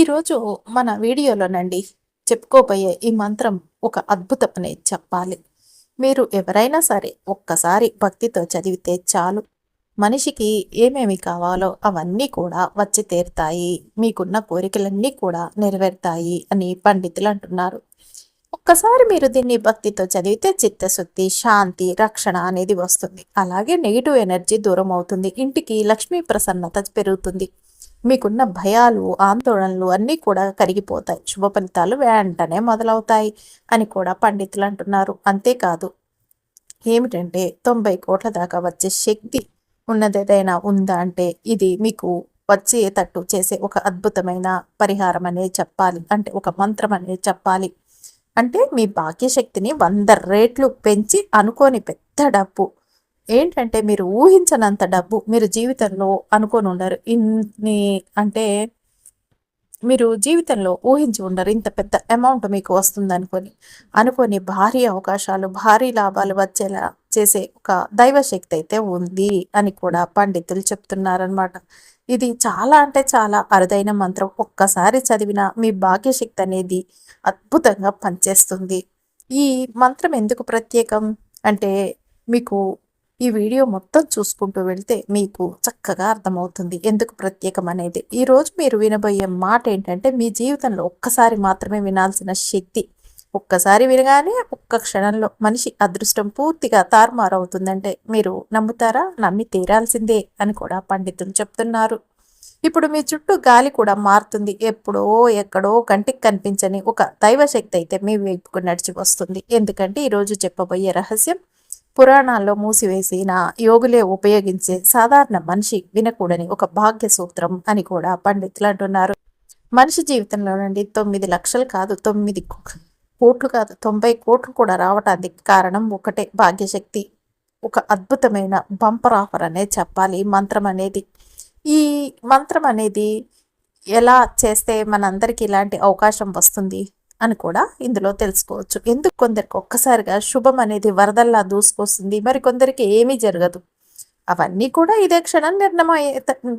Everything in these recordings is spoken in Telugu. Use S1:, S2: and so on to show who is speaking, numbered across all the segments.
S1: ఈరోజు మన వీడియోలోనండి చెప్పుకోబోయే ఈ మంత్రం ఒక అద్భుతమనే చెప్పాలి. మీరు ఎవరైనా సరే ఒక్కసారి భక్తితో చదివితే చాలు. మనిషికి ఏమేమి కావాలో అవన్నీ కూడా వచ్చి తీరుతాయి. మీకున్న కోరికలన్నీ కూడా నెరవేరుతాయి అని పండితులు అంటున్నారు. ఒక్కసారి మీరు దీన్ని భక్తితో చదివితే చిత్తశుద్ధి శాంతి రక్షణ అనేది వస్తుంది. అలాగే నెగిటివ్ ఎనర్జీ దూరం అవుతుంది ఇంటికి లక్ష్మీ ప్రసన్నత పెరుగుతుంది. మీకున్న భయాలు ఆందోళనలు అన్నీ కూడా కరిగిపోతాయి. శుభ ఫలితాలు వెంటనే మొదలవుతాయి అని కూడా పండితులు అంటున్నారు. అంతేకాదు ఏమిటంటే తొంభై కోట్ల దాకా వచ్చే శక్తి ఉన్నదేదైనా ఉందా అంటే ఇది మీకు వచ్చేటట్టు చేసే ఒక అద్భుతమైన పరిహారం అనేది చెప్పాలి. అంటే ఒక మంత్రం అనేది చెప్పాలి. అంటే మీ భాగ్యశక్తిని వంద రేట్లు పెంచి అనుకోని పెద్ద డబ్బు ఏంటంటే మీరు ఊహించనంత డబ్బు మీరు జీవితంలో అనుకొని ఉండరు. ఇన్ని అంటే మీరు జీవితంలో ఊహించి ఉండరు. ఇంత పెద్ద అమౌంట్ మీకు వస్తుంది అనుకొని అనుకొని భారీ అవకాశాలు భారీ లాభాలు వచ్చేలా చేసే ఒక దైవశక్తి అయితే ఉంది అని కూడా పండితులు చెప్తున్నారనమాట ఇది చాలా అంటే చాలా అరుదైన మంత్రం. ఒక్కసారి చదివిన మీ భాగ్యశక్తి అనేది అద్భుతంగా పనిచేస్తుంది. ఈ మంత్రం ఎందుకు ప్రత్యేకం? అంటే మీకు ఈ వీడియో మొత్తం చూసుకుంటూ వెళ్తే మీకు చక్కగా అర్థమవుతుంది ఎందుకు ప్రత్యేకం అనేది. ఈరోజు మీరు వినబోయే మాట ఏంటంటే మీ జీవితంలో ఒక్కసారి మాత్రమే వినాల్సిన శక్తి. ఒక్కసారి వినగానే ఒక్క క్షణంలో మనిషి అదృష్టం పూర్తిగా తారుమారవుతుందంటే మీరు నమ్ముతారా? నమ్మి తీరాల్సిందే అని కూడా పండితులు చెప్తున్నారు. ఇప్పుడు మీ చుట్టూ గాలి కూడా మారుతుంది. ఎప్పుడో ఎక్కడో కంటికి కనిపించని ఒక దైవశక్తి అయితే మీ వైపుకు నడిచి వస్తుంది. ఎందుకంటే ఈరోజు చెప్పబోయే రహస్యం పురాణాల్లో మూసివేసిన యోగులే ఉపయోగించే సాధారణ మనిషి వినకూడని ఒక భాగ్య సూత్రం అని కూడా పండితులు అంటున్నారు. మనిషి జీవితంలో నుండి తొమ్మిది లక్షలు కాదు తొమ్మిది కోట్లు కాదు తొంభై కోట్లు కూడా రావటానికి కారణం ఒకటే భాగ్యశక్తి. ఒక అద్భుతమైన బంపర్ ఆఫర్ అనే చెప్పాలి. మంత్రం అనేది ఈ మంత్రం అనేది ఎలా చేస్తే మనందరికీ ఇలాంటి అవకాశం వస్తుంది? అని కూడా ఇందులో తెలుసుకోవచ్చు. ఎందుకు కొందరికి ఒక్కసారిగా శుభం అనేది వరదల్లా దూసుకొస్తుంది మరి కొందరికి ఏమీ జరగదు. అవన్నీ కూడా ఇదే క్షణం నిర్ణయం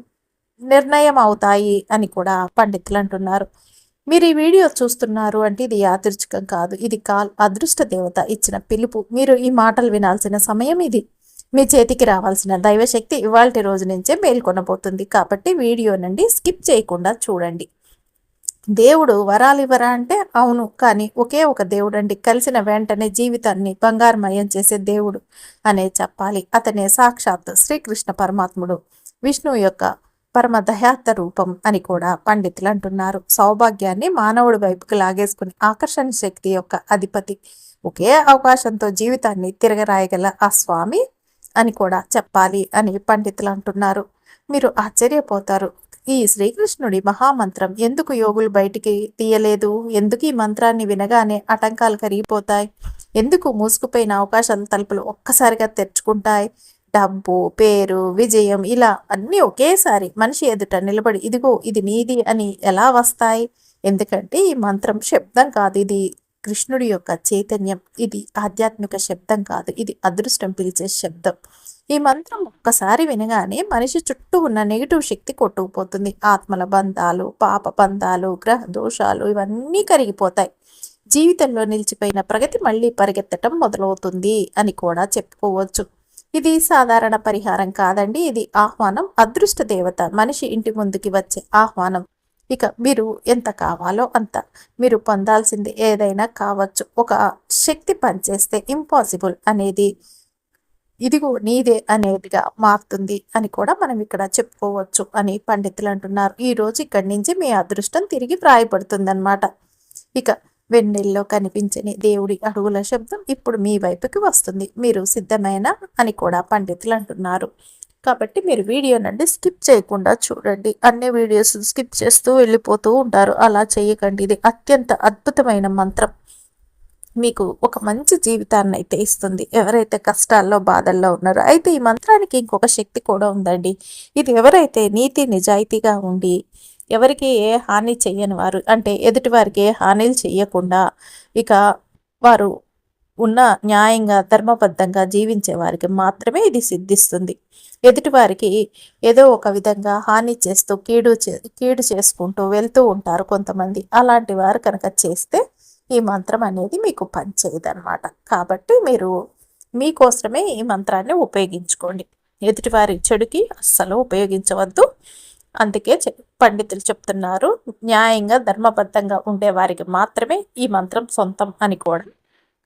S1: నిర్ణయం అవుతాయి అని కూడా పండితులు అంటున్నారు. మీరు ఈ వీడియో చూస్తున్నారు అంటే ఇది యాదృచ్ఛికం కాదు. ఇది కాల్ అదృష్ట దేవత ఇచ్చిన పిలుపు. మీరు ఈ మాటలు వినాల్సిన సమయం ఇది. మీ చేతికి రావాల్సిన దైవశక్తి ఇవాళ రోజు నుంచే మేల్కొనబోతుంది. కాబట్టి వీడియో నుండి స్కిప్ చేయకుండా చూడండి. దేవుడు వరాలివరా అంటే అవును కానీ ఒకే ఒక దేవుడు అండి కలిసిన వెంటనే జీవితాన్ని బంగారమయం చేసే దేవుడు అనే చెప్పాలి. అతనే సాక్షాత్ శ్రీకృష్ణ పరమాత్ముడు. విష్ణువు యొక్క పరమ దయాత్త రూపం అని కూడా పండితులు అంటున్నారు. సౌభాగ్యాన్ని మానవుడి వైపుకి లాగేసుకుని ఆకర్షణ శక్తి యొక్క అధిపతి. ఒకే అవకాశంతో జీవితాన్ని తిరగరాయగల ఆ స్వామి అని కూడా చెప్పాలి అని పండితులు అంటున్నారు. మీరు ఆశ్చర్యపోతారు. ఈ శ్రీకృష్ణుడి మహామంత్రం ఎందుకు యోగులు బయటికి తీయలేదు? ఎందుకు ఈ మంత్రాన్ని వినగానే ఆటంకాలు కరిగిపోతాయి? ఎందుకు మూసుకుపోయిన అవకాశాల తలుపులు ఒక్కసారిగా తెరుచుకుంటాయి? డబ్బు పేరు విజయం ఇలా అన్నీ ఒకేసారి మనిషి ఎదుట నిలబడి ఇదిగో ఇది నీది అని ఎలా వస్తాయి? ఎందుకంటే ఈ మంత్రం శబ్దం కాదు. ఇది కృష్ణుడి యొక్క చైతన్యం. ఇది ఆధ్యాత్మిక శబ్దం కాదు. ఇది అదృష్టం పిలిచే శబ్దం. ఈ మంత్రం ఒక్కసారి వినగానే మనిషి చుట్టూ ఉన్న నెగిటివ్ శక్తి కొట్టుకుపోతుంది. ఆత్మల బంధాలు పాప బంధాలు గ్రహ దోషాలు ఇవన్నీ కరిగిపోతాయి. జీవితంలో నిలిచిపోయిన ప్రగతి మళ్ళీ పరిగెత్తటం మొదలవుతుంది అని కూడా చెప్పుకోవచ్చు. ఇది సాధారణ పరిహారం కాదండి. ఇది ఆహ్వానం అదృష్ట దేవత మనిషి ఇంటి ముందుకి వచ్చే ఆహ్వానం. ఇక మీరు ఎంత కావాలో అంత మీరు పొందాల్సింది ఏదైనా కావచ్చు. ఒక శక్తి పనిచేస్తే ఇంపాసిబుల్ అనేది ఇదిగో నీదే అనేటిగా మారుతుంది అని కూడా మనం ఇక్కడ చెప్పుకోవచ్చు అని పండితులు అంటున్నారు. ఈ రోజు ఇక్కడి నుంచి మీ అదృష్టం తిరిగి ప్రాయపడుతుందన్నమాట ఇక వెన్నెల్లో కనిపించని దేవుడి అడుగుల శబ్దం ఇప్పుడు మీ వైపుకి వస్తుంది. మీరు సిద్ధమైన అని కూడా పండితులు అంటున్నారు. కాబట్టి మీరు వీడియో నుండి స్కిప్ చేయకుండా చూడండి. అన్ని వీడియోస్ స్కిప్ చేస్తూ వెళ్ళిపోతూ ఉంటారు. అలా చేయకండి. ఇది అత్యంత అద్భుతమైన మంత్రం. మీకు ఒక మంచి జీవితాన్ని అయితే ఇస్తుంది. ఎవరైతే కష్టాల్లో బాధల్లో ఉన్నారో అయితే ఈ మంత్రానికి ఇంకొక శక్తి కూడా ఉందండి. ఇది ఎవరైతే నీతి నిజాయితీగా ఉండి ఎవరికి ఏ హాని చెయ్యని వారు అంటే ఎదుటి వారికి ఏ హానిలు చెయ్యకుండా ఇక వారు ఉన్న న్యాయంగా ధర్మబద్ధంగా జీవించే వారికి మాత్రమే ఇది సిద్ధిస్తుంది. ఎదుటివారికి ఏదో ఒక విధంగా హాని చేస్తూ కీడు చే కీడు చేసుకుంటూ వెళ్తూ ఉంటారు కొంతమంది. అలాంటి వారు కనుక చేస్తే ఈ మంత్రం అనేది మీకు పనిచేయదు అనమాట కాబట్టి మీరు మీకోసమే ఈ మంత్రాన్ని ఉపయోగించుకోండి. ఎదుటివారి చెడుకి అస్సలు ఉపయోగించవద్దు. అందుకే పండితులు చెప్తున్నారు న్యాయంగా ధర్మబద్ధంగా ఉండేవారికి మాత్రమే ఈ మంత్రం సొంతం అని కూడా.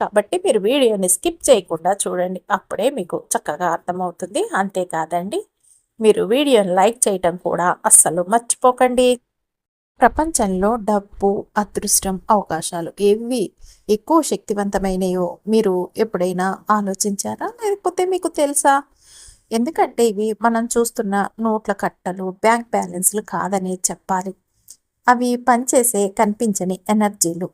S1: కాబట్టి మీరు వీడియోని స్కిప్ చేయకుండా చూడండి. అప్పుడే మీకు చక్కగా అర్థమవుతుంది. అంతేకాదండి మీరు వీడియోని లైక్ చేయటం కూడా అస్సలు మర్చిపోకండి. ప్రపంచంలో డబ్బు అదృష్టం అవకాశాలు ఏవి ఎక్కువ శక్తివంతమైనయో మీరు ఎప్పుడైనా ఆలోచించారా? లేకపోతే మీకు తెలుసా? ఎందుకంటే ఇవి మనం చూస్తున్న నోట్ల కట్టలు బ్యాంక్ బ్యాలెన్స్లు కాదని చెప్పాలి. అవి పనిచేసే కనిపించని ఎనర్జీలు.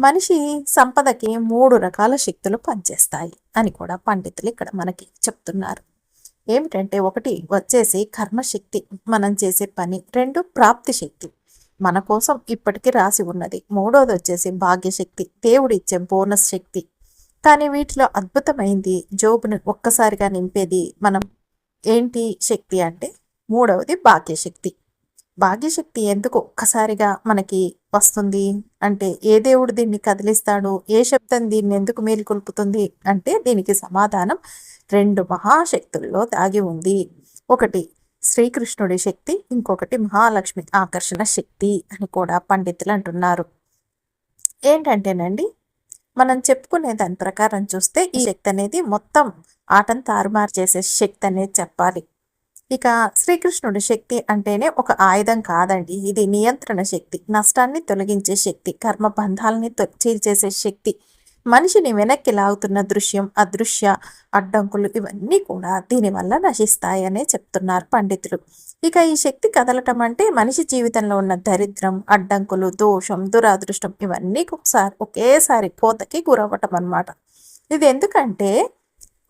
S1: మనిషి సంపదకి మూడు రకాల శక్తులు పనిచేస్తాయి అని కూడా పండితులు ఇక్కడ మనకి చెప్తున్నారు. ఏమిటంటే ఒకటి వచ్చేసి కర్మశక్తి. మనం చేసే పని. రెండు ప్రాప్తి శక్తి. మన కోసం ఇప్పటికీ రాసి ఉన్నది. మూడోది వచ్చేసి భాగ్యశక్తి దేవుడిచ్చే బోనస్ శక్తి. కానీ వీటిలో అద్భుతమైంది. జోబును ఒక్కసారిగా నింపేది మనం ఏంటి శక్తి అంటే? మూడవది భాగ్యశక్తి. భాగ్యశక్తి ఎందుకు ఒక్కసారిగా మనకి వస్తుంది? అంటే ఏ దేవుడు దీన్ని కదిలిస్తాడు? ఏ శబ్దం దీన్ని ఎందుకు మేలుకొల్పుతుంది? అంటే దీనికి సమాధానం రెండు మహాశక్తుల్లో దాగి ఉంది. ఒకటి శ్రీకృష్ణుడి శక్తి ఇంకొకటి మహాలక్ష్మి ఆకర్షణ శక్తి అని కూడా పండితులు అంటున్నారు. ఏంటంటేనండి మనం చెప్పుకునే దాని ప్రకారం చూస్తే ఈ శక్తి అనేది మొత్తం ఆటను తారుమారు చేసే శక్తి అనేది చెప్పాలి. ఇక శ్రీకృష్ణుడి శక్తి అంటేనే ఒక ఆయుధం కాదండి. ఇది నియంత్రణ శక్తి నష్టాన్ని తొలగించే శక్తి కర్మ బంధాలని చీల్చేసే శక్తి. మనిషిని వెనక్కి లాగుతున్న దృశ్యం అదృశ్య అడ్డంకులు ఇవన్నీ కూడా దీనివల్ల నశిస్తాయనే చెప్తున్నారు పండితులు. ఇక ఈ శక్తి కదలటం అంటే మనిషి జీవితంలో ఉన్న దరిద్రం అడ్డంకులు దోషం దురాదృష్టం ఇవన్నీ ఒకసారి ఒకేసారి కోతకి గురవ్వటం అనమాట ఇది ఎందుకంటే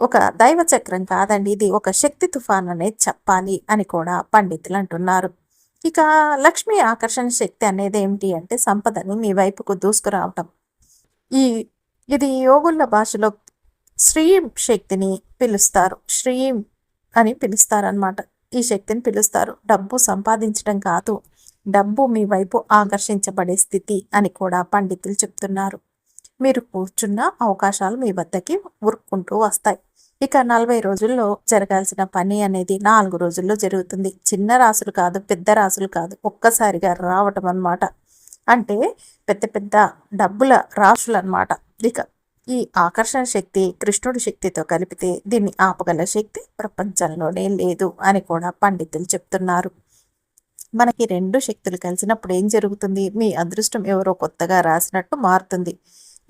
S1: ఒక దైవ చక్రం కాదండి ఇది ఒక శక్తి తుఫాన్ అనేది చెప్పాలి అని కూడా పండితులు అంటున్నారు. ఇక లక్ష్మి ఆకర్షణ శక్తి అనేది ఏమిటి అంటే సంపదని మీ వైపుకు దూసుకురావటం. ఈ ఇది యోగుల భాషలో శ్రీం శక్తిని పిలుస్తారు. శ్రీం అని పిలుస్తారనమాట ఈ శక్తిని పిలుస్తారు. డబ్బు సంపాదించడం కాదు డబ్బు మీ వైపు ఆకర్షించబడే స్థితి అని కూడా పండితులు చెప్తున్నారు. మీరు కూర్చున్న అవకాశాలు మీ వద్దకి ఉరుక్కుంటూ వస్తాయి. ఇక నలభై రోజుల్లో జరగాల్సిన పని అనేది నాలుగు రోజుల్లో జరుగుతుంది. చిన్న రాసులు కాదు పెద్ద రాసులు కాదు ఒక్కసారిగా రావటం అనమాట అంటే పెద్ద పెద్ద డబ్బుల రాసులు అనమాట ఇక ఈ ఆకర్షణ శక్తి కృష్ణుడి శక్తితో కలిపితే దీన్ని ఆపగల శక్తి ప్రపంచంలోనే లేదు అని కూడా పండితులు చెప్తున్నారు. మనకి రెండు శక్తులు కలిసినప్పుడు ఏం జరుగుతుంది? మీ అదృష్టం ఎవరో కొత్తగా రాసినట్టు మారుతుంది.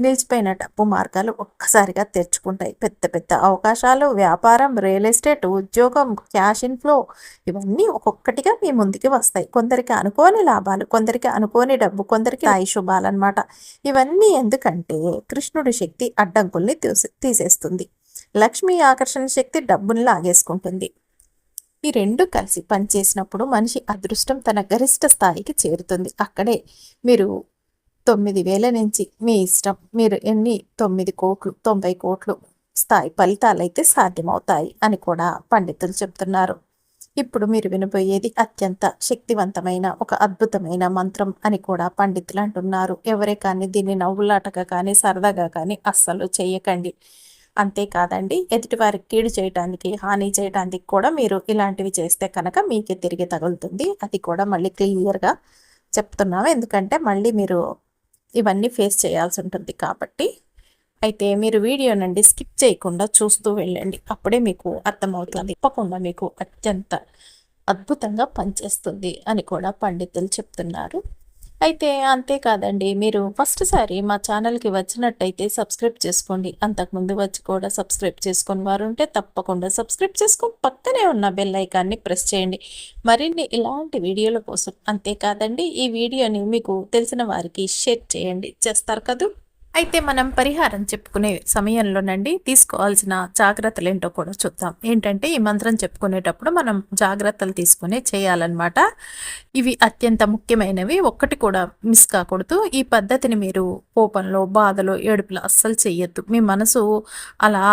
S1: నిలిచిపోయిన డబ్బు మార్గాలు ఒక్కసారిగా తెరుచుకుంటాయి. పెద్ద పెద్ద అవకాశాలు వ్యాపారం రియల్ ఎస్టేట్ ఉద్యోగం క్యాష్ ఇన్ఫ్లో ఇవన్నీ ఒక్కొక్కటిగా మీ ముందుకి వస్తాయి. కొందరికి అనుకోని లాభాలు కొందరికి అనుకోని డబ్బు కొందరికి ఆయి శుభాలన్నమాట. ఇవన్నీ ఎందుకంటే కృష్ణుడి శక్తి అడ్డంకుల్ని తీసేస్తుంది. లక్ష్మీ ఆకర్షణ శక్తి డబ్బుని లాగేసుకుంటుంది. ఈ రెండు కలిసి పనిచేసినప్పుడు మనిషి అదృష్టం తన గరిష్ట స్థాయికి చేరుతుంది. అక్కడే మీరు తొమ్మిది వేల నుంచి మీ ఇష్టం. మీరు ఎన్ని? తొమ్మిది కోట్లు తొంభై కోట్లు స్థాయి ఫలితాలు అయితే సాధ్యమవుతాయి అని కూడా పండితులు చెప్తున్నారు. ఇప్పుడు మీరు వినబోయేది అత్యంత శక్తివంతమైన ఒక అద్భుతమైన మంత్రం అని కూడా పండితులు అంటున్నారు. ఎవరే కానీ దీన్ని నవ్వులాటగా కానీ సరదాగా కానీ అస్సలు చేయకండి. అంతేకాదండి ఎదుటివారికి కీడు చేయడానికి హాని చేయడానికి కూడా మీరు ఇలాంటివి చేస్తే కనుక మీకే తిరిగి తగులుతుంది. అది కూడా మళ్ళీ క్లియర్గా చెప్తున్నాము. ఎందుకంటే మళ్ళీ మీరు ఇవన్నీ ఫేస్ చేయాల్సి ఉంటుంది కాబట్టి అయితే మీరు వీడియో నుండి స్కిప్ చేయకుండా చూస్తూ వెళ్ళండి. అప్పుడే మీకు అర్థమవుతుంది. తప్పకుండా మీకు అత్యంత అద్భుతంగా పనిచేస్తుంది అని కూడా పండితులు చెప్తున్నారు. అయితే అంతేకాదండి మీరు ఫస్ట్ సారి మా ఛానల్కి వచ్చినట్టయితే సబ్స్క్రైబ్ చేసుకోండి. అంతకుముందు వచ్చి కూడా సబ్స్క్రైబ్ చేసుకుని వారు ఉంటే తప్పకుండా సబ్స్క్రైబ్ చేసుకుని పక్కనే ఉన్న బెల్ ఐకాన్ని ప్రెస్ చేయండి. మరిన్ని ఇలాంటి వీడియోల కోసం అంతేకాదండి ఈ వీడియోని మీకు తెలిసిన వారికి షేర్ చేయండి. చేస్తారు కదా? అయితే మనం పరిహారం చెప్పుకునే సమయంలోనండి తీసుకోవాల్సిన జాగ్రత్తలు ఏంటో కూడా చూద్దాం. ఏంటంటే ఈ మంత్రం చెప్పుకునేటప్పుడు మనం జాగ్రత్తలు తీసుకునే చేయాలన్నమాట. ఇవి అత్యంత ముఖ్యమైనవి. ఒక్కటి కూడా మిస్ కాకూడదు. ఈ పద్ధతిని మీరు కోపంలో బాధలో ఏడుపులో అస్సలు చేయొద్దు మీ మనసు అలా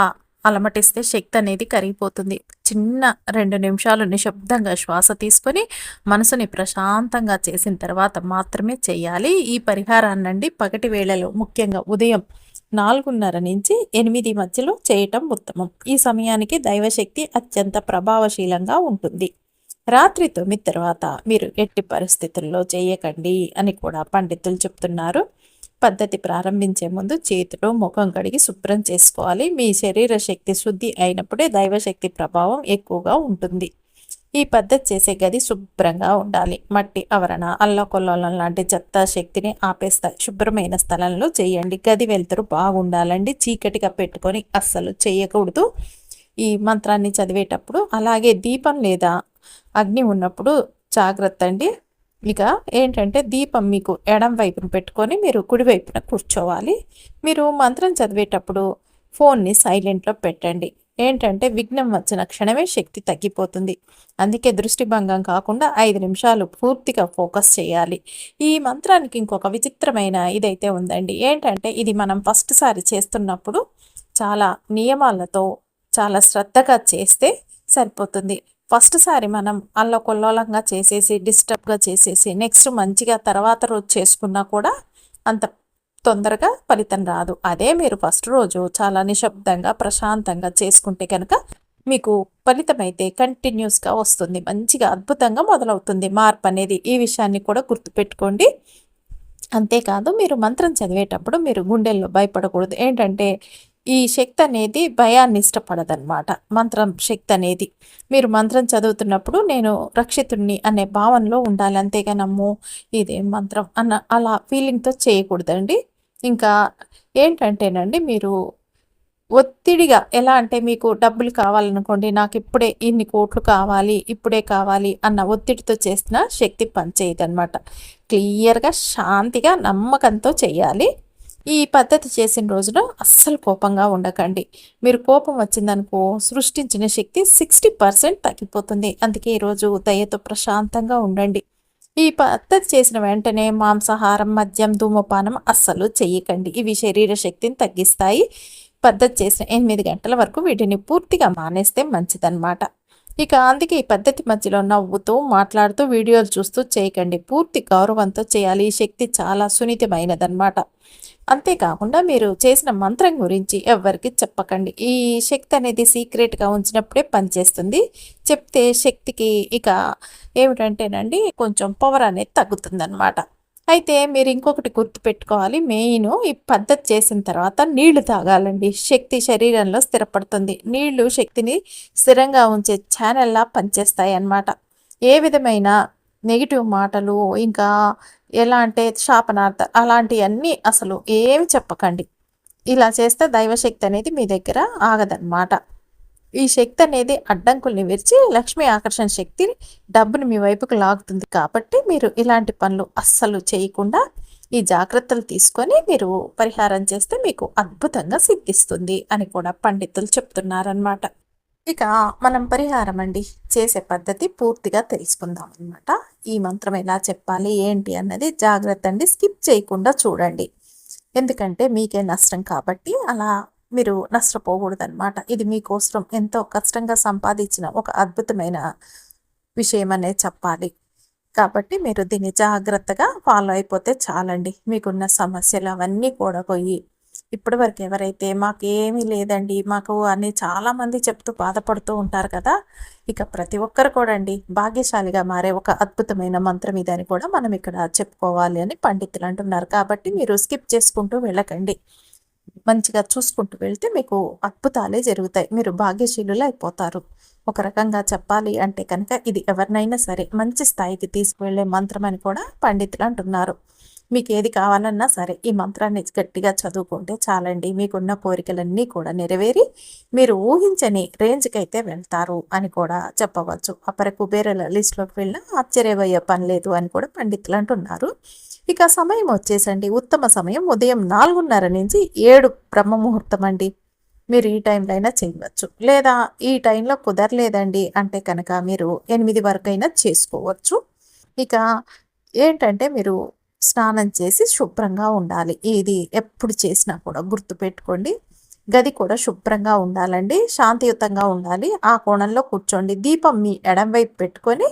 S1: అలమటిస్తే శక్తి అనేది కరిగిపోతుంది. చిన్న రెండు నిమిషాలు నిశ్శబ్దంగా శ్వాస తీసుకొని మనసుని ప్రశాంతంగా చేసిన తర్వాత మాత్రమే చేయాలి. ఈ పరిహారాన్నండి పగటి వేళలో ముఖ్యంగా ఉదయం నాలుగున్నర నుంచి ఎనిమిది మధ్యలో చేయటం ఉత్తమం. ఈ సమయానికి దైవశక్తి అత్యంత ప్రభావశీలంగా ఉంటుంది. రాత్రి తొమ్మిది తర్వాత మీరు ఎట్టి పరిస్థితుల్లో చేయకండి అని కూడా పండితులు చెప్తున్నారు. పద్ధతి ప్రారంభించే ముందు చేతిలో ముఖం కడిగి శుభ్రం చేసుకోవాలి. మీ శరీర శక్తి శుద్ధి అయినప్పుడే దైవశక్తి ప్రభావం ఎక్కువగా ఉంటుంది. ఈ పద్ధతి చేసే గది శుభ్రంగా ఉండాలి. మట్టి ఆవరణ అల్లకొల్లోలం లాంటి చెత్త శక్తిని ఆపేస్తాయి శుభ్రమైన స్థలంలో చేయండి. గది వెళ్తురు బాగుండాలండి. చీకటిగా పెట్టుకొని అస్సలు చేయకూడదు. ఈ మంత్రాన్ని చదివేటప్పుడు అలాగే దీపం లేదా అగ్ని ఉన్నప్పుడు జాగ్రత్త అండి. ఇక ఏంటంటే దీపం మీకు ఎడం వైపున పెట్టుకొని మీరు కుడివైపున కూర్చోవాలి. మీరు మంత్రం చదివేటప్పుడు ఫోన్ని సైలెంట్లో పెట్టండి. ఏంటంటే విఘ్నం వచ్చిన క్షణమే శక్తి తగ్గిపోతుంది. అందుకే దృష్టి భంగం కాకుండా ఐదు నిమిషాలు పూర్తిగా ఫోకస్ చేయాలి. ఈ మంత్రానికి ఇంకొక విచిత్రమైన ఇదైతే ఉందండి. ఏంటంటే ఇది మనం ఫస్ట్ సారి చేస్తున్నప్పుడు చాలా నియమాలతో చాలా శ్రద్ధగా చేస్తే సరిపోతుంది. ఫస్ట్ సారి మనం అల్లకొల్లోలంగా చేసేసి డిస్టర్బ్గా చేసేసి నెక్స్ట్ మంచిగా తర్వాత రోజు చేసుకున్నా కూడా అంత తొందరగా ఫలితం రాదు. అదే మీరు ఫస్ట్ రోజు చాలా నిశ్శబ్దంగా ప్రశాంతంగా చేసుకుంటే కనుక మీకు ఫలితం అయితే కంటిన్యూస్గా వస్తుంది. మంచిగా అద్భుతంగా మొదలవుతుంది. మార్పు అనేది ఈ విషయాన్ని కూడా గుర్తుపెట్టుకోండి. అంతేకాదు మీరు మంత్రం చదివేటప్పుడు మీరు గుండెల్లో భయపడకూడదు. ఏంటంటే ఈ శక్తి అనేది భయాన్ని ఇష్టపడదన్నమాట. మంత్రం శక్తి అనేది. మీరు మంత్రం చదువుతున్నప్పుడు నేను రక్షితుణ్ణి అనే భావనలో ఉండాలి. అంతేగాని అమ్మో ఇదేం మంత్రం అన్న అలా ఫీలింగ్తో చేయకూడదండి. ఇంకా ఏంటంటేనండి మీరు ఒత్తిడిగా ఎలా అంటే మీకు డబ్బులు కావాలనుకోండి నాకు ఇప్పుడే ఇన్ని కోట్లు కావాలి ఇప్పుడే కావాలి అన్న ఒత్తిడితో చేసిన శక్తి పనిచేయదు అనమాట క్లియర్గా శాంతిగా నమ్మకంతో చేయాలి. ఈ పద్ధతి చేసిన రోజున అస్సలు కోపంగా ఉండకండి. మీరు కోపం వచ్చిందనుకో సృష్టించిన శక్తి సిక్స్టీ పర్సెంట్ తగ్గిపోతుంది. అందుకే ఈరోజు దయతో ప్రశాంతంగా ఉండండి. ఈ పద్ధతి చేసిన వెంటనే మాంసాహారం మద్యం ధూమపానం అస్సలు చేయకండి. ఇవి శరీర శక్తిని తగ్గిస్తాయి. పద్ధతి చేసిన ఎనిమిది గంటల వరకు వీటిని పూర్తిగా మానేస్తే మంచిదన్నమాట. ఇక అందుకే ఈ పద్ధతి మధ్యలో నవ్వుతూ మాట్లాడుతూ వీడియోలు చూస్తూ చేయకండి. పూర్తి గౌరవంతో చేయాలి. ఈ శక్తి చాలా సున్నితమైనదన్నమాట. అంతేకాకుండా మీరు చేసిన మంత్రం గురించి ఎవరికి చెప్పకండి. ఈ శక్తి అనేది సీక్రెట్గా ఉంచినప్పుడే పనిచేస్తుంది. చెప్తే శక్తికి ఇక ఏమిటంటేనండి కొంచెం పవర్ అనేది తగ్గుతుందన్నమాట. అయితే మీరు ఇంకొకటి గుర్తుపెట్టుకోవాలి మెయిన్ ఈ పద్ధతి చేసిన తర్వాత నీళ్ళు తాగాలండి. శక్తి శరీరంలో స్థిరపడుతుంది. నీళ్ళు శక్తిని స్థిరంగా ఉంచే ఛానల్లా పనిచేస్తాయి అన్నమాట. ఏ విధమైన నెగిటివ్ మాటలు ఇంకా ఎలా అంటే శాపనార్థ అలాంటివన్నీ అసలు ఏమి చెప్పకండి. ఇలా చేస్తే దైవశక్తి అనేది మీ దగ్గర ఆగదన్నమాట. ఈ శక్తి అనేది అడ్డంకుల్ని విరిచి లక్ష్మీ ఆకర్షణ శక్తి డబ్బుని మీ వైపుకు లాగుతుంది కాబట్టి మీరు ఇలాంటి పనులు అస్సలు చేయకుండా ఈ జాగ్రత్తలు తీసుకొని మీరు పరిహారం చేస్తే మీకు అద్భుతంగా సిద్ధిస్తుంది అని కూడా పండితులు చెప్తున్నారనమాట ఇక మనం పరిహారం అండి చేసే పద్ధతి పూర్తిగా తెలుసుకుందాం అనమాట ఈ మంత్రం ఎలా చెప్పాలి ఏంటి అన్నది జాగ్రత్త అండి. స్కిప్ చేయకుండా చూడండి. ఎందుకంటే మీకే నష్టం కాబట్టి అలా మీరు నష్టపోకూడదనమాట ఇది మీకోసం ఎంతో కష్టంగా సంపాదించిన ఒక అద్భుతమైన విషయం అనే చెప్పాలి. కాబట్టి మీరు దీన్ని జాగ్రత్తగా ఫాలో అయిపోతే చాలండి. మీకున్న సమస్యలు అవన్నీ కూడా పోయి ఇప్పటి వరకు ఎవరైతే మాకేమీ లేదండి మాకు అని చాలామంది చెప్తూ బాధపడుతూ ఉంటారు కదా ఇక ప్రతి ఒక్కరు కూడా అండి భాగ్యశాలిగా మారే ఒక అద్భుతమైన మంత్రం ఇదని కూడా మనం ఇక్కడ చెప్పుకోవాలి అని పండితులు అంటున్నారు. కాబట్టి మీరు స్కిప్ చేసుకుంటూ వెళ్ళకండి. మంచిగా చూసుకుంటూ వెళ్తే మీకు అద్భుతాలే జరుగుతాయి. మీరు భాగ్యశీలులు అయిపోతారు. ఒక రకంగా చెప్పాలి అంటే కనుక ఇది ఎవరినైనా సరే మంచి స్థాయికి తీసుకువెళ్ళే మంత్రం అని కూడా పండితులు అంటున్నారు. మీకు ఏది కావాలన్నా సరే ఈ మంత్రాన్ని గట్టిగా చదువుకుంటే చాలండి. మీకున్న కోరికలన్నీ కూడా నెరవేరి మీరు ఊహించని రేంజ్కి అయితే వెళ్తారు అని కూడా చెప్పవచ్చు. అప్పటి కుబేరల లిస్టులోకి వెళ్ళినా ఆశ్చర్యపోయే పని లేదు అని కూడా పండితులు అంటున్నారు. ఇక సమయం వచ్చేసండి. ఉత్తమ సమయం ఉదయం నాలుగున్నర నుంచి ఏడు బ్రహ్మ ముహూర్తం అండి. మీరు ఈ టైంలో అయినా చేయవచ్చు. లేదా ఈ టైంలో కుదరలేదండి అంటే కనుక మీరు ఎనిమిది వరకు అయినా చేసుకోవచ్చు. ఇక ఏంటంటే మీరు స్నానం చేసి శుభ్రంగా ఉండాలి. ఇది ఎప్పుడు చేసినా కూడా గుర్తుపెట్టుకోండి. గది కూడా శుభ్రంగా ఉండాలండి. శాంతియుతంగా ఉండాలి. ఆ కోణంలో కూర్చోండి. దీపం మీ ఎడం వైపు పెట్టుకొని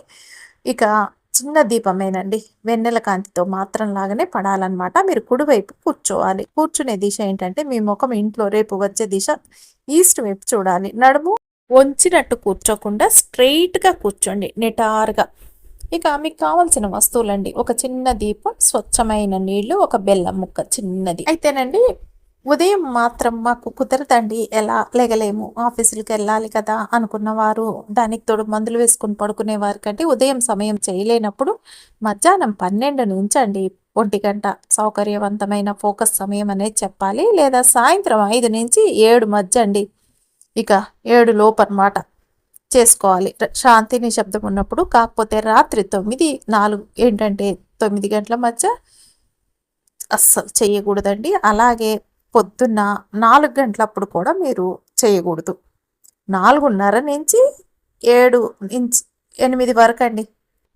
S1: ఇక చిన్న దీపమేనండి. వెన్నెల కాంతితో మాత్రం లాగానే పడాలన్నమాట. మీరు కుడివైపు కూర్చోవాలి. కూర్చునే దిశ ఏంటంటే మీ ముఖం ఇంట్లో రేపు వచ్చే దిశ ఈస్ట్ వైపు చూడాలి. నడుము వంచినట్టు కూర్చోకుండా స్ట్రైట్గా కూర్చోండి. నిటారుగా. ఇక మీకు కావాల్సిన వస్తువులండి. ఒక చిన్న దీపం స్వచ్ఛమైన నీళ్ళు ఒక బెల్లం ముక్క చిన్నది. అయితేనండి ఉదయం మాత్రం మాకు కుదరదండి. ఎలా లేగలేము. ఆఫీసులకు వెళ్ళాలి కదా అనుకున్నవారు దానికి తోడు మందులు వేసుకుని పడుకునేవారు కంటే ఉదయం సమయం చేయలేనప్పుడు మధ్యాహ్నం పన్నెండు నుంచి అండి ఒంటి గంట. సౌకర్యవంతమైన ఫోకస్ సమయం అనేది చెప్పాలి. లేదా సాయంత్రం ఐదు నుంచి ఏడు మధ్య అండి ఇక ఏడు లోపు అనమాట చేసుకోవాలి శాంతి నిశ్శబ్దం ఉన్నప్పుడు కాకపోతే రాత్రి తొమ్మిది నాలుగు ఏంటంటే తొమ్మిది గంటల మధ్య అస్సలు చేయకూడదండి. అలాగే పొద్దున్న నాలుగు గంటలప్పుడు కూడా మీరు చేయకూడదు. నాలుగున్నర నుంచి ఏడు ఇంచ్ ఎనిమిది వరకు అండి.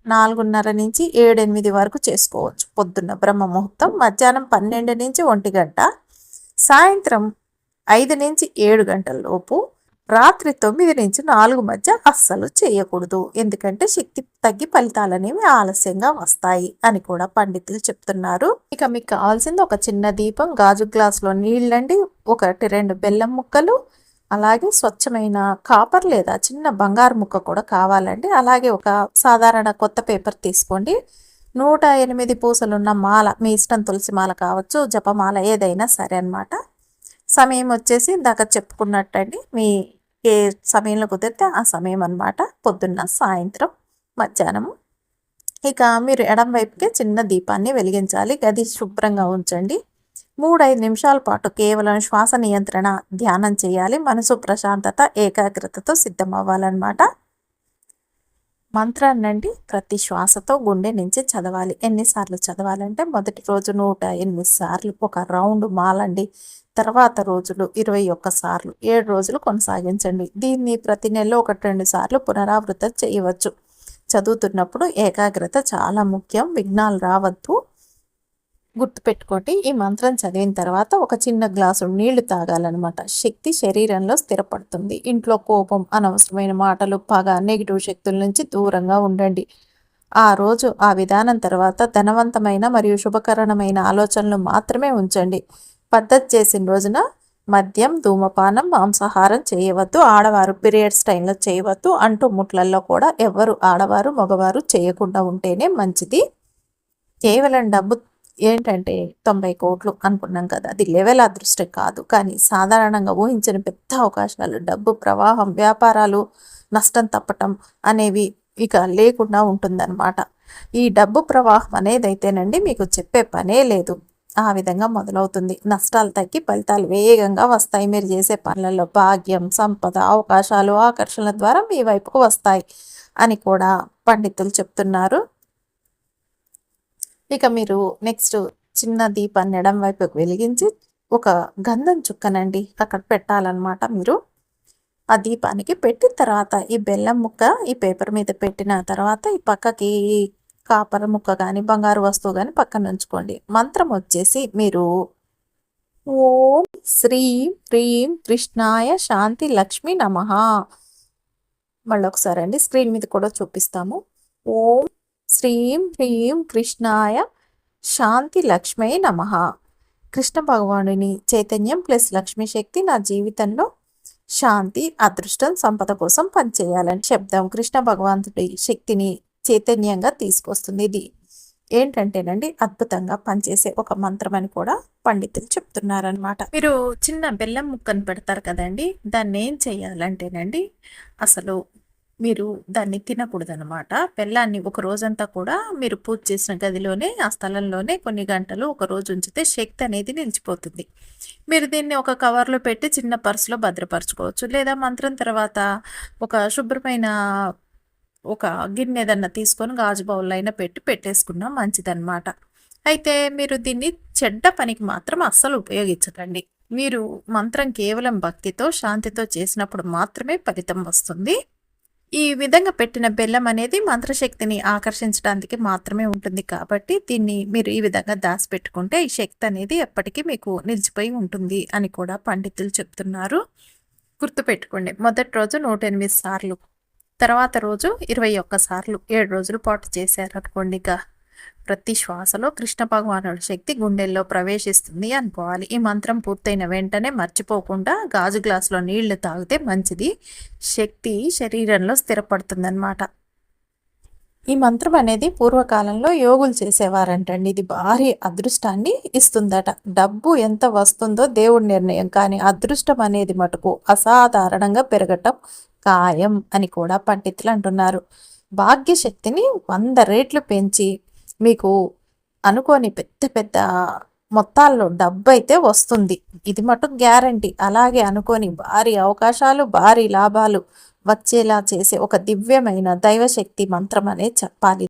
S1: నాలుగున్నర నుంచి ఏడు ఎనిమిది వరకు చేసుకోవచ్చు. పొద్దున్న బ్రహ్మ ముహూర్తం మధ్యాహ్నం పన్నెండు నుంచి ఒంటి గంట సాయంత్రం ఐదు నుంచి ఏడు గంటల లోపు రాత్రి తొమ్మిది నుంచి నాలుగు మధ్య అస్సలు చేయకూడదు. ఎందుకంటే శక్తి తగ్గి ఫలితాలు అనేవి ఆలస్యంగా వస్తాయి అని కూడా పండితులు చెప్తున్నారు. ఇక మీకు కావాల్సింది ఒక చిన్న దీపం గాజు గ్లాసులో నీళ్ళండి ఒకటి రెండు బెల్లం ముక్కలు అలాగే స్వచ్ఛమైన కాపర్ లేదా చిన్న బంగారు ముక్క కూడా కావాలండి. అలాగే ఒక సాధారణ కొత్త పేపర్ తీసుకోండి. నూట ఎనిమిది పూసలున్న మాల మీ ఇష్టం తులసి మాల కావచ్చు జపమాల ఏదైనా సరే అనమాట సమయం వచ్చేసి ఇందాక చెప్పుకున్నట్టండి మీ ఏ సమయంలో కుదిరితే ఆ సమయం అనమాట పొద్దున్న సాయంత్రం మధ్యాహ్నము ఇక మీరు ఎడం వైపుకే చిన్న దీపాన్ని వెలిగించాలి. గది శుభ్రంగా ఉంచండి. మూడు ఐదు నిమిషాల పాటు కేవలం శ్వాస నియంత్రణ ధ్యానం చేయాలి. మనసు ప్రశాంతత ఏకాగ్రతతో సిద్ధం అవ్వాలన్నమాట మంత్రాన్నండి ప్రతి శ్వాసతో గుండె నుంచి చదవాలి. ఎన్నిసార్లు చదవాలంటే మొదటి రోజు నూట ఎనిమిది సార్లు ఒక రౌండ్ మాలండి. తర్వాత రోజులు ఇరవై ఒక్క సార్లు ఏడు రోజులు కొనసాగించండి. దీన్ని ప్రతి నెలలో ఒకటి రెండు సార్లు పునరావృతం చేయవచ్చు. చదువుతున్నప్పుడు ఏకాగ్రత చాలా ముఖ్యం. విఘ్నాలు రావద్దు. గుర్తుపెట్టుకోండి ఈ మంత్రం చదివిన తర్వాత ఒక చిన్న గ్లాసు నీళ్ళు తాగాలన్నమాట. శక్తి శరీరంలో స్థిరపడుతుంది. ఇంట్లో కోపం అనవసరమైన మాటలు పగ నెగిటివ్ శక్తుల నుంచి దూరంగా ఉండండి. ఆ రోజు ఆ విధానం తర్వాత ధనవంతమైన మరియు శుభకరణమైన ఆలోచనలు మాత్రమే ఉంచండి. పద్ధతి చేసిన రోజున మద్యం ధూమపానం మాంసాహారం చేయవద్దు ఆడవారు పీరియడ్స్ టైంలో చేయవద్దు అంటూ ముట్లల్లో కూడా ఎవరు ఆడవారు మగవారు చేయకుండా ఉంటేనే మంచిది. కేవలం డబ్బు ఏంటంటే తొంభై కోట్లు అనుకున్నాం కదా అది లెవెల్ అదృష్టం కాదు. కానీ సాధారణంగా ఊహించిన పెద్ద అవకాశాలు డబ్బు ప్రవాహం వ్యాపారాలు నష్టం తప్పటం అనేవి ఇక లేకుండా ఉంటుందన్నమాట. ఈ డబ్బు ప్రవాహం అనేదైతేనండి మీకు చెప్పే పనే లేదు. ఆ విధంగా మొదలవుతుంది. నష్టాలు తగ్గి ఫలితాలు వేగంగా వస్తాయి. మీరు చేసే పనులలో భాగ్యం సంపద అవకాశాలు ఆకర్షణల ద్వారా మీ వైపుకు వస్తాయి అని కూడా పండితులు చెప్తున్నారు. ఇక మీరు నెక్స్ట్ చిన్న దీపాన్ని ఎడం వైపుకు వెలిగించి ఒక గంధం చుక్కనండి అక్కడ పెట్టాలన్నమాట మీరు. ఆ దీపానికి పెట్టిన తర్వాత ఈ బెల్లం ముక్క ఈ పేపర్ మీద పెట్టిన తర్వాత ఈ పక్కకి కాపర ముక్క కానీ బంగారు వస్తువు కానీ పక్కన ఉంచుకోండి. మంత్రం వచ్చేసి మీరు ఓం శ్రీం హ్రీం కృష్ణాయ శాంతి లక్ష్మి నమ. మళ్ళీ ఒకసారి అండి స్క్రీన్ మీద కూడా చూపిస్తాము. ఓం శ్రీం హ్రీం కృష్ణాయ శాంతి లక్ష్మీ నమ. కృష్ణ భగవానుని చైతన్యం ప్లస్ లక్ష్మీ శక్తి నా జీవితంలో శాంతి అదృష్టం సంపద కోసం పనిచేయాలని శబ్దం కృష్ణ భగవంతుడి శక్తిని చైతన్యంగా తీసుకొస్తుంది ఇది ఏంటంటేనండి అద్భుతంగా పనిచేసే ఒక మంత్రం అని కూడా పండితులు చెప్తున్నారనమాట మీరు చిన్న బెల్లం ముక్కను పెడతారు కదండి దాన్ని ఏం చేయాలంటేనండి అసలు మీరు దాన్ని తినకూడదనమాట బెల్లాన్ని ఒక రోజంతా కూడా మీరు పూజ చేసిన గదిలోనే ఆ స్థలంలోనే కొన్ని గంటలు ఒక రోజు ఉంచితే శక్తి అనేది నిలిచిపోతుంది. మీరు దీన్ని ఒక కవర్లో పెట్టి చిన్న పర్సులో భద్రపరచుకోవచ్చు. లేదా మంత్రం తర్వాత ఒక శుభ్రమైన ఒక గిన్నె ఏదన్నా తీసుకొని గాజు బౌల్ అయినా పెట్టి పెట్టేసుకున్నా మంచిదన్నమాట. అయితే మీరు దీన్ని చెడ్డ పనికి మాత్రం అస్సలు ఉపయోగించకండి. మీరు మంత్రం కేవలం భక్తితో శాంతితో చేసినప్పుడు మాత్రమే ఫలితం వస్తుంది. ఈ విధంగా పెట్టిన బెల్లం అనేది మంత్రశక్తిని ఆకర్షించడానికి మాత్రమే ఉంటుంది కాబట్టి దీన్ని మీరు ఈ విధంగా దాచిపెట్టుకుంటే ఈ శక్తి అనేది ఎప్పటికీ మీకు నిలిచిపోయి ఉంటుంది అని కూడా పండితులు చెప్తున్నారు. గుర్తుపెట్టుకోండి మొదటి రోజు నూట ఎనిమిది సార్లు తర్వాత రోజు ఇరవై ఒక్క సార్లు ఏడు రోజుల పాటు చేశారనుకోండి ఇక. ప్రతి శ్వాసలో కృష్ణ భగవానుడి శక్తి గుండెల్లో ప్రవేశిస్తుంది అనుకోవాలి. ఈ మంత్రం పూర్తయిన వెంటనే మర్చిపోకుండా గాజు గ్లాసులో నీళ్ళు తాగితే మంచిది. శక్తి శరీరంలో స్థిరపడుతుందన్నమాట. ఈ మంత్రం అనేది పూర్వకాలంలో యోగులు చేసేవారంటండి. ఇది భారీ అదృష్టాన్ని ఇస్తుందట. డబ్బు ఎంత వస్తుందో దేవుడి నిర్ణయం. కానీ అదృష్టం అనేది మటుకు అసాధారణంగా పెరగటం ఖాయం అని కూడా పండితులు అంటున్నారు. భాగ్యశక్తిని వంద రేట్లు పెంచి మీకు అనుకోని పెద్ద పెద్ద మొత్తాల్లో డబ్బు అయితే వస్తుంది. ఇది మటుకు గ్యారంటీ. అలాగే అనుకోని భారీ అవకాశాలు భారీ లాభాలు వచ్చేలా చేసే ఒక దివ్యమైన దైవశక్తి మంత్రం అనే చెప్పాలి.